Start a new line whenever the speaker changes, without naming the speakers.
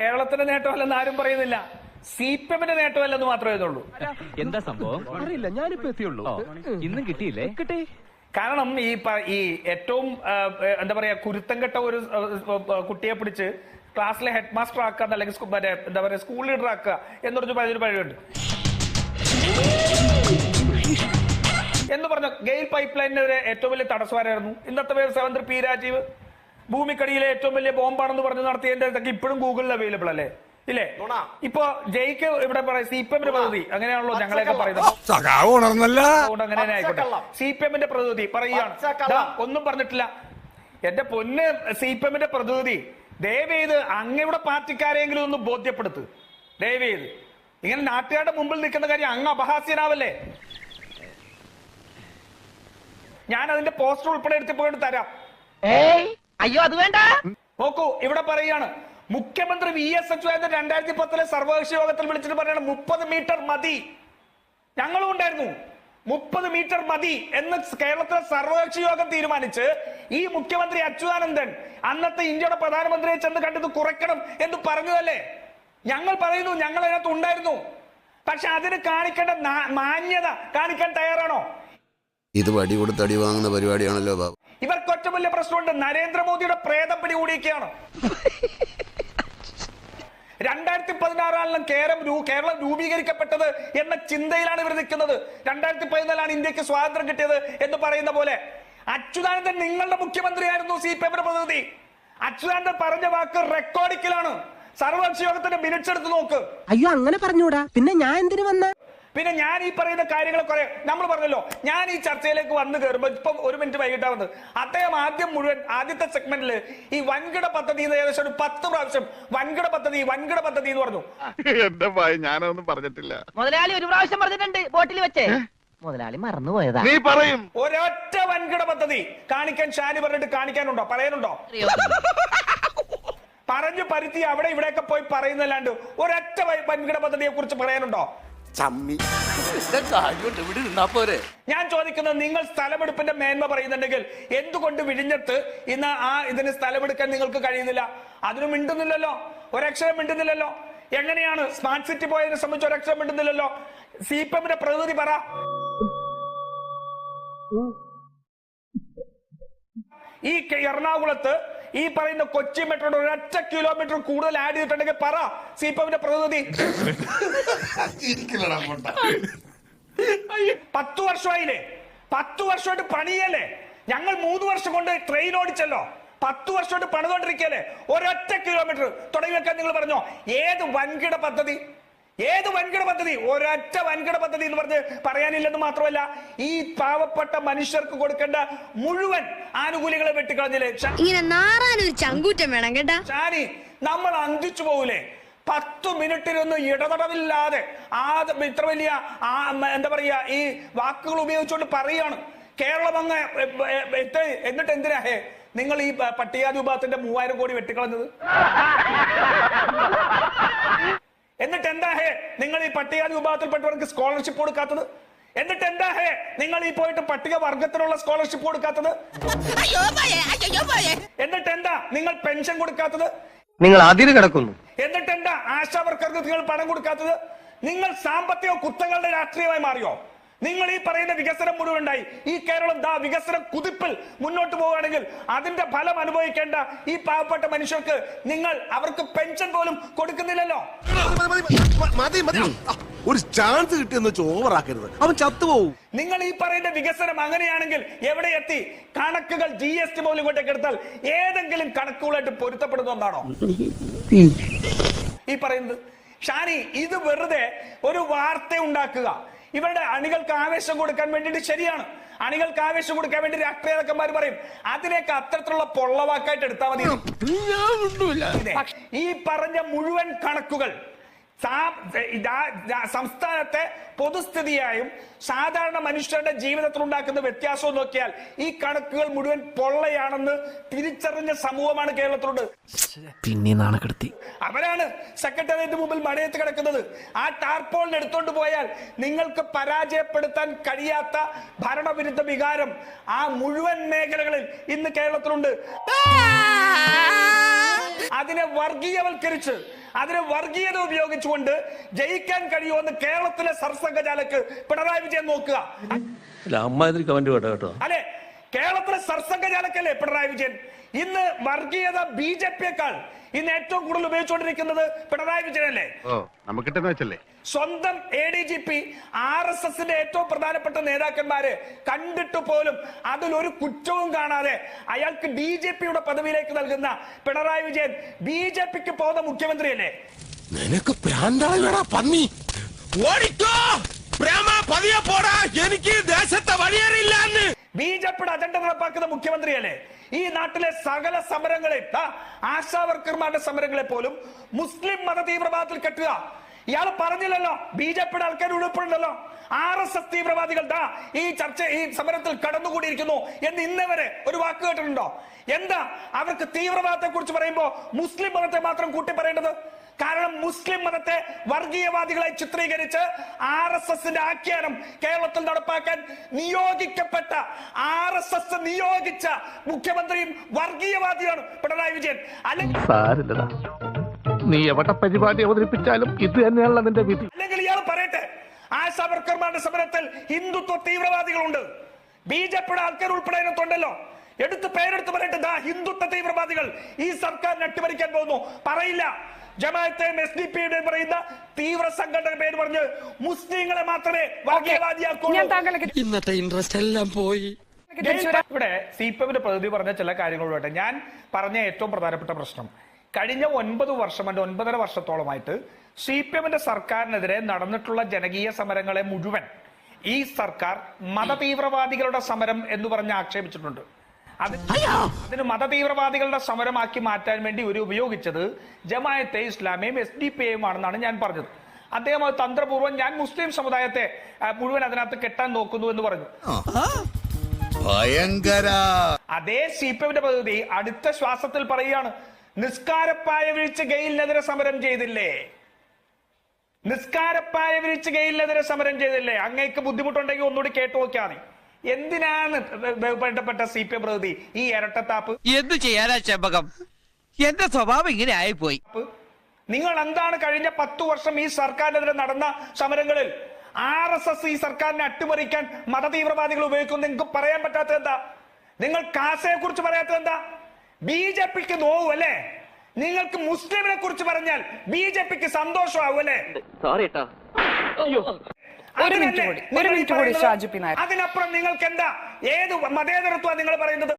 കേരളത്തിന്റെ നേട്ടമല്ലെന്ന് ആരും പറയുന്നില്ല. സി പി എമ്മിന്റെ നേട്ടമല്ലെന്ന് മാത്രമേ ഇതുള്ളൂ
എന്താ സംഭവം? അറിയില്ല ഞാനിപ്പോ എത്തിയുള്ളൂ. ഇന്നും കിട്ടിയില്ലേ? കിട്ടി.
കാരണം ഈ ഈ ഏറ്റവും എന്താ പറയാ കുരുത്തം കെട്ട ഒരു കുട്ടിയെ പിടിച്ച് ക്ലാസ്സിലെ ഹെഡ് മാസ്റ്റർ ആക്കുക അല്ലെങ്കിൽ മറ്റേ എന്താ പറയാ സ്കൂൾ ലീഡർ ആക്കുക എന്ന് പറഞ്ഞ പഴയൊരു പഴയുണ്ട്. എന്ന് പറഞ്ഞ ഗെയിൽ പൈപ്പ് ലൈനിനെതിരെ ഏറ്റവും വലിയ തടസ്സമാരായിരുന്നു. ഇന്നത്തെ വ്യവസായ മന്ത്രി പി രാജീവ്. ഭൂമിക്കടിയിലെ ഏറ്റവും വലിയ ബോംബാണെന്ന് പറഞ്ഞ് നടത്തിയതിന്റെ ഇതൊക്കെ ഇപ്പോഴും ഗൂഗിളിൽ അവൈലബിൾ അല്ലേ? ഇല്ലേ? ഇപ്പൊ ജയിക്ക് ഇവിടെ പറയാം സി പി എമ്മിന്റെ പ്രതിനിധി. അങ്ങനെയാണല്ലോ ഞങ്ങളെയൊക്കെ പറയുന്നത്. അങ്ങനെ ആയിക്കോട്ടെ. സി പി എമ്മിന്റെ പ്രതിനിധി പറയുകയാണ്. ദാ, ഒന്നും പറഞ്ഞിട്ടില്ല. എന്റെ പൊന്ന് സി പി എമ്മിന്റെ പ്രതിനിധി ദയവേത് അങ്ങയുടെ പാർട്ടിക്കാരെങ്കിലും ഒന്ന് ബോധ്യപ്പെടുത്ത്. ദയവേത്. ഇങ്ങനെ നാട്ടുകാരുടെ മുമ്പിൽ നിൽക്കുന്ന കാര്യം അങ്ങ് അപഹാസ്യനാവല്ലേ? ഞാൻ അതിന്റെ പോസ്റ്റർ ഉൾപ്പെടെ എടുത്ത് പോയിട്ട് തരാം.
അയ്യോ അത് വേണ്ട.
നോക്കൂ ഇവിടെ പറയാണ് മുഖ്യമന്ത്രി വി എസ് അച്യുതാനന്ദൻ രണ്ടായിരത്തി പത്തിലെ സർവകക്ഷി യോഗത്തിൽ വിളിച്ചിട്ട് പറയാണ് മുപ്പത് മീറ്റർ മതി. ഞങ്ങളും ഉണ്ടായിരുന്നു. മുപ്പത് മീറ്റർ മതി എന്ന് കേരളത്തിലെ സർവകക്ഷി യോഗം തീരുമാനിച്ച് ഈ മുഖ്യമന്ത്രി അച്യുതാനന്ദൻ അന്നത്തെ ഇന്ത്യയുടെ പ്രധാനമന്ത്രിയെ ചെന്ന് കണ്ടത് കുറയ്ക്കണം എന്ന് പറഞ്ഞതല്ലേ? ഞങ്ങൾ പറയുന്നു ഞങ്ങൾ അതിനകത്ത് ഉണ്ടായിരുന്നു. പക്ഷെ അതിന് കാണിക്കേണ്ട മാന്യത കാണിക്കാൻ തയ്യാറാണോ?
ഇത് വടി കൊടുത്ത് അടി വാങ്ങുന്ന പരിപാടിയാണല്ലോ ബാബു.
ഇവർക്ക് ഒറ്റ വലിയ പ്രശ്നമുണ്ട്. നരേന്ദ്രമോദിയുടെ പ്രേതം പിടികൂടിയൊക്കെയാണ് രണ്ടായിരത്തി പതിനാറാണ് കേരളം കേരളം രൂപീകരിക്കപ്പെട്ടത് എന്ന ചിന്തയിലാണ് ഇവർ നിൽക്കുന്നത്. രണ്ടായിരത്തി പതിനാലാണ് ഇന്ത്യയ്ക്ക് സ്വാതന്ത്ര്യം കിട്ടിയത് എന്ന് പറയുന്ന പോലെ. അച്യുതാനന്ദൻ നിങ്ങളുടെ മുഖ്യമന്ത്രിയായിരുന്നു സി പി എമ്മിന്റെ പ്രതിനിധി. അച്യുതാനന്ദൻ പറഞ്ഞ വാക്ക് റെക്കോർഡിക്കലാണ് സർവകക്ഷി യോഗത്തിന്റെ മിനിറ്റ്സ് എടുത്ത് നോക്ക്.
അയ്യോ അങ്ങനെ പറഞ്ഞൂടാ. പിന്നെ ഞാൻ എന്തിനു വന്ന?
പിന്നെ ഞാൻ ഈ പറയുന്ന കാര്യങ്ങൾ കുറെ നമ്മൾ പറഞ്ഞല്ലോ ഞാൻ ഈ ചർച്ചയിലേക്ക് വന്ന് കയറുമ്പോൾ ഇപ്പം ഒരു മിനിറ്റ് വൈകിട്ടാ വന്നത്. അദ്ദേഹം ആദ്യം മുഴുവൻ ആദ്യത്തെ സെഗ്മെന്റിൽ ഈ വൻകിട പദ്ധതി എന്ന് ഏകദേശം ഒരു പത്ത് പ്രാവശ്യം വൻകിട പദ്ധതി വൻകിട പദ്ധതി എന്ന് പറഞ്ഞു.
എന്റെ ഭയ ഞാനൊന്നും പറഞ്ഞിട്ടില്ല.
മുതലാളി ഒരു പ്രാവശ്യം പറഞ്ഞിട്ടുണ്ട് ബോട്ടിൽ വെച്ചേ. മുതലാളി മറന്നുപോയതാ.
നീ പറയും.
ഒരൊറ്റ വൻകിട പദ്ധതി. കാണിക്കാൻ ഷാനി പറഞ്ഞിട്ട് കാണിക്കാനുണ്ടോ? പറയാനുണ്ടോ? പറഞ്ഞു പരുത്തി അവിടെ ഇവിടെയൊക്കെ പോയി പറയുന്നല്ലാണ്ട് ഒരൊറ്റ വൻകിട പദ്ധതിയെ കുറിച്ച് പറയാനുണ്ടോ? ഞാൻ ചോദിക്കുന്നത് നിങ്ങൾ സ്ഥലമെടുപ്പിന്റെ മേന്മ പറയുന്നുണ്ടെങ്കിൽ എന്തുകൊണ്ട് വിഴിഞ്ഞത്ത് ഇന്ന് ആ ഇതിന് സ്ഥലമെടുക്കാൻ നിങ്ങൾക്ക് കഴിയുന്നില്ല? അതിന് മിണ്ടുന്നില്ലല്ലോ. ഒരക്ഷരം മിണ്ടുന്നില്ലല്ലോ. എങ്ങനെയാണ്? സ്മാർട്ട് സിറ്റി പോയതിനെ സംബന്ധിച്ച് ഒരക്ഷരം മിണ്ടുന്നില്ലല്ലോ. സി പി എമ്മിന്റെ പ്രതിനിധി പറ. ഈ എറണാകുളത്ത് ഈ പറയുന്ന കൊച്ചി മെട്രോയുടെ ഒരൊറ്റ കിലോമീറ്റർ കൂടുതൽ ആഡ് ചെയ്തിട്ടുണ്ടെങ്കിൽ പറ സി പി എമ്മിന്റെ പ്രതിനിധി. പത്തു വർഷമായില്ലേ? പത്തു വർഷമായിട്ട് പണിയല്ലേ? ഞങ്ങൾ മൂന്ന് വർഷം കൊണ്ട് ട്രെയിൻ ഓടിച്ചല്ലോ. പത്തു വർഷമായിട്ട് പണിതോണ്ടിരിക്കല്ലേ ഒരൊറ്റ കിലോമീറ്റർ തുടങ്ങി വെക്കാൻ നിങ്ങൾ പറഞ്ഞോ? ഏത് വൻകിട പദ്ധതി? ഏത് വൻകിട പദ്ധതി? ഒരൊറ്റ വൻകിട പദ്ധതി എന്ന് പറഞ്ഞ് പറയാനില്ലെന്ന് മാത്രമല്ല ഈ പാവപ്പെട്ട മനുഷ്യർക്ക് കൊടുക്കേണ്ട മുഴുവൻ ആനുകൂല്യങ്ങളെ വെട്ടിക്കളഞ്ഞില്ലേ
ഇങ്ങനെ നാറാനൊരു ചങ്കൂറ്റം വേണം കേട്ടാ.
ഷാനി നമ്മൾ അന്തിച്ചു പോകൂലേ? പത്തു മിനിറ്റിലൊന്നും ഇടതടവില്ലാതെ ആ ഇത്ര വലിയ ആ എന്താ പറയാ ഈ വാക്കുകൾ ഉപയോഗിച്ചുകൊണ്ട് പറയാണ്. കേരളം അങ്ങ് എന്നിട്ട് എന്തിനാ? ഹേ നിങ്ങൾ ഈ പട്ടികാതി വിഭാഗത്തിന്റെ മൂവായിരം കോടി വെട്ടിക്കളഞ്ഞത്? എന്നിട്ട് എന്താ ഹേ? നിങ്ങൾ ഈ പട്ടികാതി വിഭാഗത്തിൽപ്പെട്ടവർക്ക് സ്കോളർഷിപ്പ് കൊടുക്കാത്തത്? എന്നിട്ട് എന്താ ഹേ? നിങ്ങൾ ഈ പോയിട്ട് പട്ടിക വർഗത്തിനുള്ള സ്കോളർഷിപ്പ് കൊടുക്കാത്തത്? എന്നിട്ട് എന്താ? നിങ്ങൾ പെൻഷൻ കൊടുക്കാത്തത്?
നിങ്ങൾ അതിര് കിടക്കുന്നു.
എന്നിട്ട് എന്താ? ആശാ വർക്കർക്ക് നിങ്ങൾ പണം കൊടുക്കാത്തത്? നിങ്ങൾ സാമ്പത്തിക കുത്തങ്ങളുടെ രാഷ്ട്രീയമായി മാറിയോ? നിങ്ങൾ ഈ പറയുന്ന വികസനം മുഴുവൻ ഉണ്ടായി ഈ കേരളം ദാ വികസന കുതിപ്പിൽ മുന്നോട്ട് പോവുകയാണെങ്കിൽ അതിന്റെ ഫലം അനുഭവിക്കേണ്ട ഈ പാവപ്പെട്ട മനുഷ്യർക്ക് നിങ്ങൾ അവർക്ക് പെൻഷൻ പോലും കൊടുക്കുന്നില്ലല്ലോ.
മതി മതി ഒരു ചാൻസ് കിട്ടിയെന്ന് വെച്ച് ഓവറാക്കരുത് അവൻ ചത്തുപോകും
നിങ്ങൾ ഈ പറയുന്ന വികസനം അങ്ങനെയാണെങ്കിൽ എവിടെ എത്തി? കണക്കുകൾ ജി എസ് ടി പോലും ഇങ്ങോട്ടേക്ക് എടുത്താൽ ഏതെങ്കിലും കണക്കുകളായിട്ട് പൊരുത്തപ്പെടുന്ന ഒന്നാണോ? ഈ പറയുന്നത്. ഷാനി ഇത് വെറുതെ ഒരു വാർത്ത ഉണ്ടാക്കുക. ഇവരുടെ അണികൾക്ക് ആവേശം കൊടുക്കാൻ വേണ്ടിയിട്ട് ശരിയാണ്. അണികൾക്ക് ആവേശം കൊടുക്കാൻ വേണ്ടി രാഷ്ട്രീയ നേതാക്കന്മാർ പറയും അതിനേക്ക് അത്തരത്തിലുള്ള പൊള്ളവാക്കായിട്ട് എടുത്താൽ മതി ഈ പറഞ്ഞ മുഴുവൻ കണക്കുകൾ സംസ്ഥാനത്തെ പൊതുസ്ഥിതിയായും സാധാരണ മനുഷ്യരുടെ ജീവിതത്തിൽ ഉണ്ടാക്കുന്ന വ്യത്യാസവും നോക്കിയാൽ ഈ കണക്കുകൾ മുഴുവൻ പൊള്ളയാണെന്ന് തിരിച്ചറിഞ്ഞ സമൂഹമാണ് കേരളത്തിലുണ്ട്.
പിന്നെ നാണക്കെടുത്തി
അവരാണ് സെക്രട്ടേറിയറ്റ് മുമ്പിൽ മഴയത്ത് കിടക്കുന്നത്. ആ ടാർപോളിന് എടുത്തോണ്ട് പോയാൽ നിങ്ങൾക്ക് പരാജയപ്പെടുത്താൻ കഴിയാത്ത ഭരണവിരുദ്ധ വികാരം ആ മുഴുവൻ മേഖലകളിൽ ഇന്ന് കേരളത്തിലുണ്ട്. അതിനെ വർഗീയവൽക്കരിച്ച് അതിന് വർഗീയത ഉപയോഗിച്ചുകൊണ്ട് ജയിക്കാൻ കഴിയുമെന്ന് കേരളത്തിലെ സർസംഘചാലക്ക് പിണറായി വിജയൻ നോക്കുക.
അല്ല അമ്മാതിരി കമന്റ് കേട്ടോ കേട്ടോ.
അല്ലെ? കേരളത്തിലെ സർസംഘചാലക്കല്ലേ പിണറായി വിജയൻ? ഇന്ന് വർഗീയത ബി ജെ പിയേക്കാൾ ഇന്ന് ഏറ്റവും കൂടുതൽ ഉപയോഗിച്ചുകൊണ്ടിരിക്കുന്നത് പിണറായി വിജയനല്ലേ?
ഓ നമുക്കിട്ടെന്ന് വെച്ചല്ലേ?
സ്വന്തം A D G P R S എസിന്റെ ഏറ്റവും പ്രധാനപ്പെട്ട നേതാക്കന്മാര് കണ്ടിട്ട് പോലും അതിലൊരു കുറ്റവും കാണാതെ അയാൾക്ക് ബി ജെ പിയുടെ പദവിയിലേക്ക് നൽകുന്ന പിണറായി വിജയൻ ബി ജെ പിക്ക് പോകുന്ന മുഖ്യമന്ത്രിയല്ലേ?
നിനക്ക് പന്നി. ഓടിക്കോ. പ്രേമ പതിയെ പോടാ. എനിക്ക് ദേശത്തെ വഴിയേറിയില്ലാന്ന്.
ബി ജെ പിയുടെ അജണ്ട നടപ്പാക്കുന്ന മുഖ്യമന്ത്രിയല്ലേ? ഈ നാട്ടിലെ സകല സമരങ്ങളെ ആശാ വർക്കർമാരുടെ സമരങ്ങളെ പോലും മുസ്ലിം മത തീവ്രവാദത്തിൽ കെട്ടുക. ഇയാൾ പറഞ്ഞില്ലല്ലോ. ബി ജെ പിയുടെ ആൾക്കാർ ഉൾപ്പെടുന്നല്ലോ ആർ എസ് എസ് തീവ്രവാദികൾ ദാ ഈ ചർച്ച ഈ സമരത്തിൽ കടന്നുകൂടിയിരിക്കുന്നു എന്ന് ഇന്നവരെ ഒരു വാക്ക് കേട്ടിട്ടുണ്ടോ? എന്താ? അവർക്ക് തീവ്രവാദത്തെ കുറിച്ച് പറയുമ്പോ മുസ്ലിം മതത്തെ മാത്രം കൂട്ടി പറയേണ്ടത് കാരണം മുസ്ലിം മതത്തെ വർഗീയവാദികളെ ചിത്രീകരിച്ച് ആർ എസ് എസിന്റെ ആഖ്യാനം കേരളത്തിൽ നടപ്പാക്കാൻ നിയോഗിക്കപ്പെട്ട ആർ എസ് എസ് നിയോഗിച്ച മുഖ്യമന്ത്രിയും വർഗീയവാദിയാണ് പിണറായി വിജയൻ. അല്ലെങ്കിൽ
നീ എവിടെ പരിപാടി അവതരിപ്പിച്ചാലും ഇത് തന്നെയാണ് അതിന്റെ വിധി.
അല്ലെങ്കിൽ ഇയാൾ പറയട്ടെ ആശാ വർക്കർമാരുടെ സമരത്തിൽ ഹിന്ദുത്വ തീവ്രവാദികളുണ്ട്. ബി ജെ പിയുടെ ആൾക്കാർ ഉൾപ്പെടെ അതിനകത്തുണ്ടല്ലോ എടുത്ത് പേരെടുത്ത് പറയട്ടെ ദാ ഹിന്ദുത്വ തീവ്രവാദികൾ ഈ സർക്കാരിനെ അട്ടിമറിക്കാൻ പോകുന്നു. പറയില്ല. ജമാഅത്തെയും എസ് ഡി പറയുന്ന തീവ്ര സംഘടന പേര് പറഞ്ഞ് മുസ്ലിങ്ങളെ മാത്രമേ വർഗീയവാദിയാക്കുള്ളൂ
ഇന്നത്തെ ഇൻട്രസ്റ്റ് എല്ലാം പോയി.
ഇവിടെ സി പി എമ്മിന്റെ പ്രതിനിധി പറഞ്ഞ ചില കാര്യങ്ങളോട്ടെ ഞാൻ പറഞ്ഞ ഏറ്റവും പ്രധാനപ്പെട്ട പ്രശ്നം. കഴിഞ്ഞ ഒൻപത് വർഷം അല്ലെ ഒൻപതര വർഷത്തോളമായിട്ട് സി പി എമ്മിന്റെ സർക്കാരിനെതിരെ നടന്നിട്ടുള്ള ജനകീയ സമരങ്ങളെ മുഴുവൻ ഈ സർക്കാർ മതതീവ്രവാദികളുടെ സമരം എന്ന് പറഞ്ഞ് ആക്ഷേപിച്ചിട്ടുണ്ട്. അത് അതിന് മതതീവ്രവാദികളുടെ സമരമാക്കി മാറ്റാൻ വേണ്ടി ഒരു ഉപയോഗിച്ചത് ജമായത്തെ ഇസ്ലാമിയും എസ് ഡി പി ആണെന്നാണ് ഞാൻ പറഞ്ഞത്. അദ്ദേഹം അത് തന്ത്രപൂർവം ഞാൻ മുസ്ലിം സമുദായത്തെ മുഴുവൻ അതിനകത്ത് കെട്ടാൻ നോക്കുന്നു എന്ന് പറഞ്ഞു.
ഭയങ്കര
അതേ സി പി എമ്മിന്റെ പദ്ധതി അടുത്ത ശ്വാസത്തിൽ പറയുകയാണ് നിസ്കാരപ്പായ വീഴ്ച ഗെയിലിനെതിരെ സമരം ചെയ്തില്ലേ? നിസ്കാരപ്പായ വീഴ്ച ഗെയിലിനെതിരെ സമരം ചെയ്തില്ലേ? അങ്ങേക്ക് ബുദ്ധിമുട്ടുണ്ടെങ്കിൽ ഒന്നുകൂടി കേട്ടു നോക്കിയാണ് എന്തിനാണ് ബന്ധപ്പെട്ട സി പി പ്രതിനിധി ഈ ഇരട്ടത്താപ്പ്?
എന്ത് ചെയ്യാനാ ചെമ്പകം? എന്റെ സ്വഭാവം ഇങ്ങനെ ആയിപ്പോയി.
നിങ്ങൾ എന്താണ് കഴിഞ്ഞ പത്തു വർഷം ഈ സർക്കാരിനെതിരെ നടന്ന സമരങ്ങളിൽ? ആർ എസ് എസ് ഈ സർക്കാരിനെ അട്ടിമറിക്കാൻ മതതീവ്രവാദികൾ ഉപയോഗിക്കും നിങ്ങൾക്ക് പറയാൻ പറ്റാത്തത് എന്താ നിങ്ങൾ കാസയെ കുറിച്ച് പറയാത്തത് എന്താ ബി ജെ പിക്ക് നോവും അല്ലേ നിങ്ങൾക്ക് മുസ്ലിമിനെ കുറിച്ച് പറഞ്ഞാൽ ബി ജെ പിക്ക് സന്തോഷമാവും അല്ലേ
സോറി കേട്ടോ
ഒരു മിനിറ്റ് കൂടി, ഒരു മിനിറ്റ് കൂടി,
പറയുന്നത്?
നായർ.
അതിനപ്പുറം നിങ്ങൾക്ക് എന്താ ഏത് മതേതരത്വ നിങ്ങൾ പറയുന്നത്?